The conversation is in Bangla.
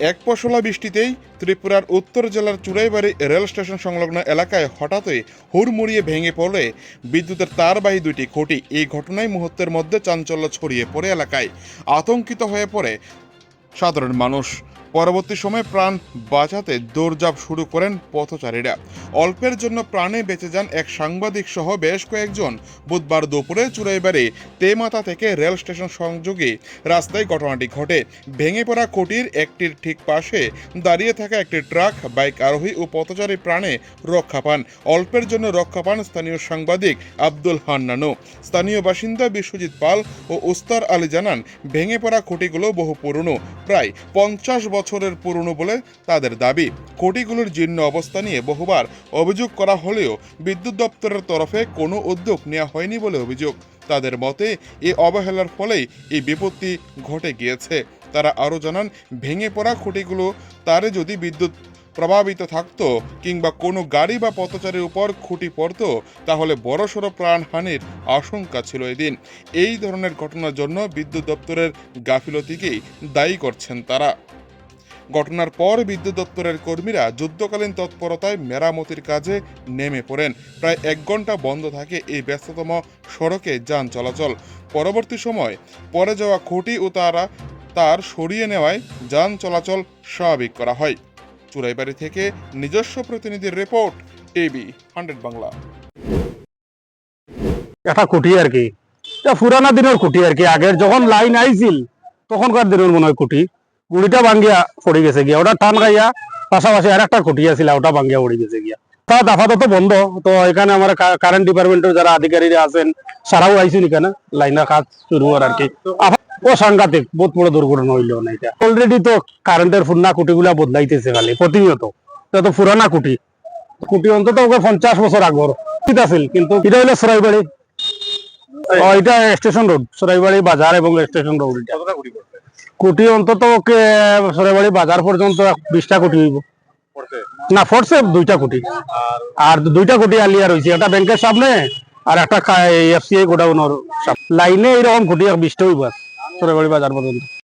এক পশলা বৃষ্টিতেই ত্রিপুরার উত্তর জেলার চুড়াইবাড়ি রেল স্টেশন সংলগ্ন এলাকায় হঠাৎই হুড়মুড়িয়ে ভেঙে পড়ে। বিদ্যুতের তারবাহী দুইটি খুঁটি এই ঘটনায় মুহূর্তের মধ্যে চাঞ্চল্য ছড়িয়ে পড়ে এলাকায়। আতঙ্কিত হয়ে পড়ে সাধারণ মানুষ। পরবর্তী সময়ে প্রাণ বাঁচাতে দৌড়ঝাঁপ শুরু করেন পথচারীরা। অল্পের জন্য প্রাণে বেঁচে যান এক সাংবাদিক সহ বেশ কয়েকজন। বুধবার দুপুরে চুরাইবাড়ি তেমাতা থেকে রেল স্টেশন সংযোগে রাস্তায় ঘটনাটি ঘটে। ভেঙে পড়া খুঁটির একটির ঠিক পাশে দাঁড়িয়ে থাকা একটি ট্রাক, বাইক আরোহী ও পথচারী প্রাণে রক্ষা পান। অল্পের জন্য রক্ষা পান স্থানীয় সাংবাদিক আব্দুল হান্নানু স্থানীয় বাসিন্দা বিশ্বজিৎ পাল ও উস্তার আলী জানান, ভেঙে পড়া খুঁটিগুলো বহু পুরনো। প্রায় পঞ্চাশ বছরের পুরনো বলে তাদের দাবি। খুঁটিগুলোর জীর্ণ অবস্থা নিয়ে বহুবার অভিযোগ করা হলেও বিদ্যুৎ দপ্তরের তরফে কোনো উদ্যোগ নেওয়া হয়নি বলে অভিযোগ। তাদের মতে এই অবহেলার ফলেই এই বিপত্তি ঘটে গিয়েছে। তারা আরও জানান, ভেঙে পড়া খুঁটিগুলো তারে যদি বিদ্যুৎ প্রভাবিত থাকতো কিংবা কোনো গাড়ি বা পথচারীর উপর খুঁটি পড়তো, তাহলে বড়সড় প্রাণহানির আশঙ্কা ছিল এদিন। এই ধরনের ঘটনার জন্য বিদ্যুৎ দপ্তরের গাফিলতিকেই দায়ী করছেন তারা। ঘটনার পর বিদ্যুৎ দপ্তরের কর্মীরা যুদ্ধকালীন তৎপরতায় মেরামতির কাজে নেমে পড়েন। প্রায় এক ঘণ্টা বন্ধ থাকে এই ব্যস্ততম সড়কে যান চলাচল। পরবর্তী সময় পরে যাওয়া খুঁটি ও তারা, তার সরিয়ে নেওয়ায় যান চলাচল স্বাভাবিক করা হয়। চুরাইবাড়ি থেকে নিজস্ব প্রতিনিধির রিপোর্ট, টিভি হান্ড্রেড বাংলা। একটা কুটি আর কি। পুরানা দিনের কুটি আর কি। আগের যখন লাইন আইছিল, তখনকার দিনের মনে হয় কুটি গুড়িটা ভাঙ্গিয়া পড়ে গেছে গিয়া। ওটা টান গাইয়া পাশাপাশি আর একটা কুটি আছিল ওটা ভাঙ্গিয়া পড়ে গেছে গিয়া। তা আপাতত বন্ধ। তো এখানে আমার কারেন্ট ডিপার্টমেন্টের যারা আধিকারীরা আছেন সারাও আইসুন এখানে। লাইনের কাজ শুরু হওয়ার আর কি। ও সাংঘাতিক বহুত বড় দুর্ঘটনা হইল না এটা। অলরেডি তো কারেন্টের ফুন্না কুটিগুলা বদলাইতেছে খালি প্রতিনিয়ত। এটা তো পুরানা কুটি কুটি অন্তত ওকে পঞ্চাশ বছর আগর। ঠিক আছিল কিন্তু এটা হইল সরাইবাড়ি। এটা স্টেশন রোড সরাইবাড়ি বাজার এবং স্টেশন রোড এটা। কোটি অন্তত ওকে সরাইবাড়ি বাজার পর্যন্ত বিশটা কোটি হইব। না ফোর্সে দুইটা কোটি। আর? দুইটা কোটি আলিয়া রয়েছে একটা ব্যাংকের সামনে আর একটা এফসিআই গোডাউনের লাইনে এরকম কোটি বিশটা হইব সরেবাড়ি বাজার পর্যন্ত।